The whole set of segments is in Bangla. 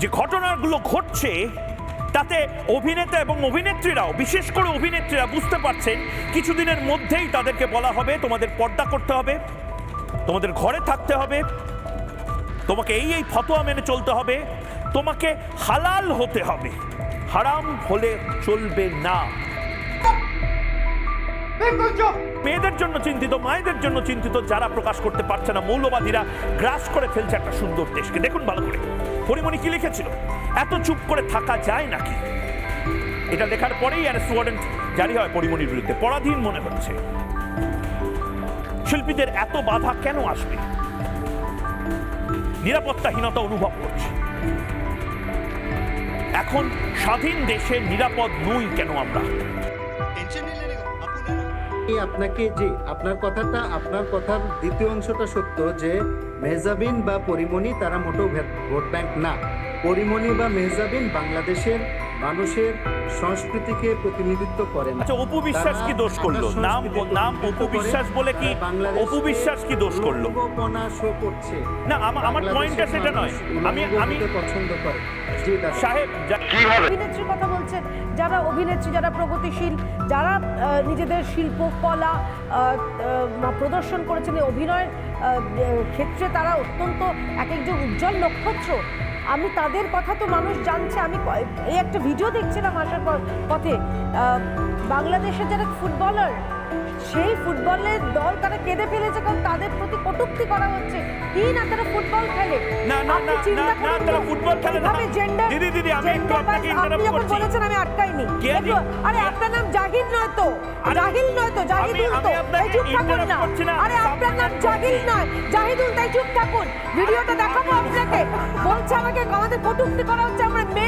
যে ঘটনাগুলো ঘটছে, তাতে অভিনেতা এবং অভিনেত্রীরাও, বিশেষ করে অভিনেত্রীরা বুঝতে পারছেন, কিছুদিনের মধ্যেই তাদেরকে বলা হবে, তোমাদের পর্দা করতে হবে, তোমাদের ঘরে থাকতে হবে, তোমাকে এই এই ফতোয়া মেনে চলতে হবে, তোমাকে হালাল হতে হবে। হারাম হলে চলবে না। মেয়েদের জন্য চিন্তিত মায়েদের জন্য চিন্তিত যারা প্রকাশ করতে পারছে না মৌলবাদীরা গ্রাস করে ফেলছে একটা সুন্দর দেশকে। দেখুন ভালো করে। পরিমণি কি লিখেছিল? এত চুপ করে থাকা যায় নাকি? এটা দেখার পরেই অ্যারেস্ট ওয়ারেন্ট জারি হয় পরিমণির বিরুদ্ধে। পরাধীন মনে হচ্ছে। শিল্পীদের এত বাধা কেন আসবে? নিরাপত্তাহীনতা অনুভব করছে। এখন স্বাধীন দেশে নিরাপদ নই কেন আমরা? আপনাকে জি আপনার কথাটা, আপনার কথার দ্বিতীয় অংশটা সত্য যে, মেহজাবিন বা পরিমণি তারা মোটেও ভোট ব্যাংক না। পরিমণি বা মেহজাবিন বাংলাদেশের মানুষের সংস্কৃতিকে প্রতিনিধিত্ব করেন। আচ্ছা অপু বিশ্বাস কি দোষ করল? নাম নাম অপু বিশ্বাস বলে কি অপু বিশ্বাস কি দোষ করল? শো করছে। না, আমা- আমার পয়েন্টটা সেটা নয়। আমি- আমি- পছন্দ করে। সাহেব অভিনেত্রীর কথা বলছেন। যারা অভিনেত্রী যারা প্রগতিশীল যারা নিজেদের শিল্প কলা প্রদর্শন করেছেন অভিনয়ের ক্ষেত্রে তারা অত্যন্ত এক একজন উজ্জ্বল নক্ষত্র। আমি তাদের কথা তো মানুষ জানছে। আমি এই একটা ভিডিও দেখছিলাম আসার পথে। বাংলাদেশের যারা ফুটবলার সেই ফুটবলের দল তারা কেঁদে ফেলেছে কারণ তাদের প্রতি কটূক্তি করা হচ্ছে। কি না তারা ফুটবল খেলে? না, না, না, না, না, তারা ফুটবল খেলে না। কীভাবে দিদি, দিদি, আমি একটু আপনাকে করছি। বলেছেন আটকাইনি। আরে আপনার নাম জাহিদ নয় তো। জাহিল নয় তো জাহিদুল তো। আপনাকে এই চুপ থাকুন না। আরে আপনার নাম জাহিল নয়। জাহিদুল তাই চুপ থাকুন। ভিডিওটা দেখাবো আপনাকে। বলছে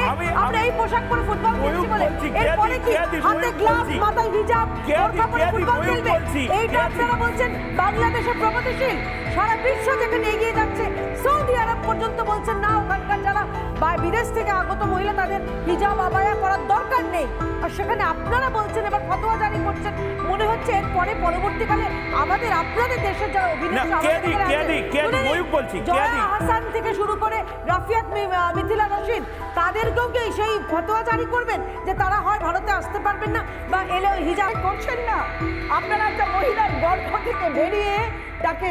আমরা আমি- এই পোশাক পরে ফুটবল খেলছি বলে। এরপরে কি? হাতে গ্লাস। মাথায় হিজাব বোরখা পরে ফুটবল খেলবে। এইটা আপনারা বলছেন বাংলাদেশের প্রগতিশীল সারা বিশ্ব যেখানে এগিয়ে যাচ্ছে সৌদি আরব পর্যন্ত বলছেন না ওখানকার যারা বা বিদেশ থেকে আগত মহিলা তাদের হিজাব আবায়া করার দরকার নেই। আর সেখানে আপনারা বলছেন এবার ফতোয়া জারি করছেন। মনে হচ্ছে এর পরে পরবর্তীকালে আমাদের আপনাদের দেশের যারা অভিনেত্রী জয়া হাসান থেকে শুরু করে রাফিয়াত মিথিলা রশিদ তাদেরকেও কি সেই ফতোয়া জারি করবেন যে তারা হয় ভারতে আসতে পারবেন না বা এলে হিজাব করছেন না। আপনারা একটা মহিলার গর্ভ থেকে বেরিয়ে তাকে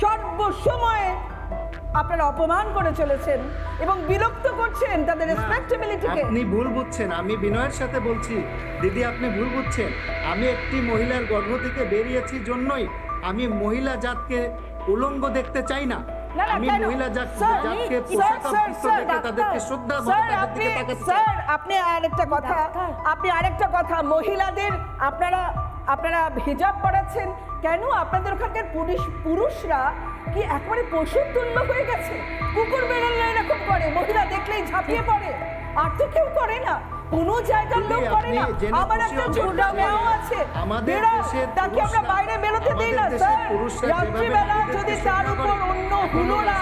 সর্বসময় আপনারা অপমান করে চলেছেন এবং বিরক্ত করছেন তাদের রেসপেক্টেবিলিটিকে আপনি ভুল বুঝছেন আমি বিনয়ের সাথে বলছি। দিদি আপনি ভুল বুঝছেন। আমি একটি মহিলার গর্ভ থেকে বেরিয়েছি জন্যই আমি মহিলা জাতকে উলঙ্গ দেখতে চাই না। আমি মহিলা জাতকে তাদেরকে শ্রদ্ধা আপনি আরেকটা কথা আপনি আরেকটা কথা মহিলাদের আপনারা আপনারা হিজাব পড়াচ্ছেন কেন আপনাদের ওখানকার পুরুষ পুরুষরা কি একবারে পশুর তুল্য হয়ে গেছে? কুকুর বেড়ালে এরকম করে মহিলা দেখলেই ঝাঁপিয়ে পড়ে। আর তো কেউ করে না। কোনো জায়গার লোক করে না। আমার একটা মেয়েও আছে। আমাদের তাকে আমরা বাইরে বেরোতে দিই না স্যার। রাত্রিবেলা যদি তার উপর অন্য হুলোরা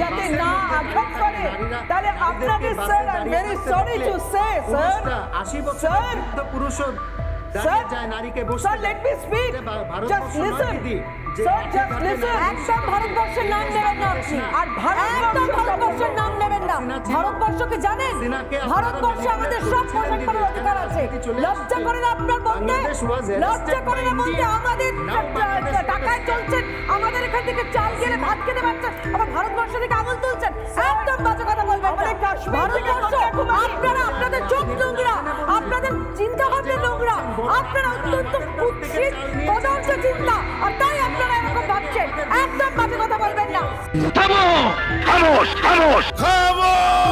যাতে না আঘাত করে তাহলে আপনাদের sir I very sorry to say sir পুরুষরা 80 বছরের পুরুষও দাঁড়িয়ে স্যার যায় নারীকে বসতে sir let me speak Bharatvarsha just listen sir just listen একদম ভারতবর্ষের নাম নেবেন না আপনি। আর একদম ভারতবর্ষের নাম নেবেন না ভারতবর্ষকে জানেন। ভারতবর্ষে আমাদের সব পোশাক পরার অধিকার আছে। লজ্জা আসছে। আপনার বলতে বাংলাদেশ was arrested লজ্জা করে বলতে আমাদের Now Bangladesh was টাকায় চলছেন। আমাদের এখান থেকে চাল গেলে ভাত খেতে পারছেন আবার ভারতবর্ষ থেকে আঙুল তুলছেন। একদম বাজে কথা আপনারা অত্যন্ত কুৎসিত কদর্য চিন্তা, আর তাই আপনারা এরকম ভাবছেন। একদম বাজে কথা বলবেন না। থামো! খামোশ!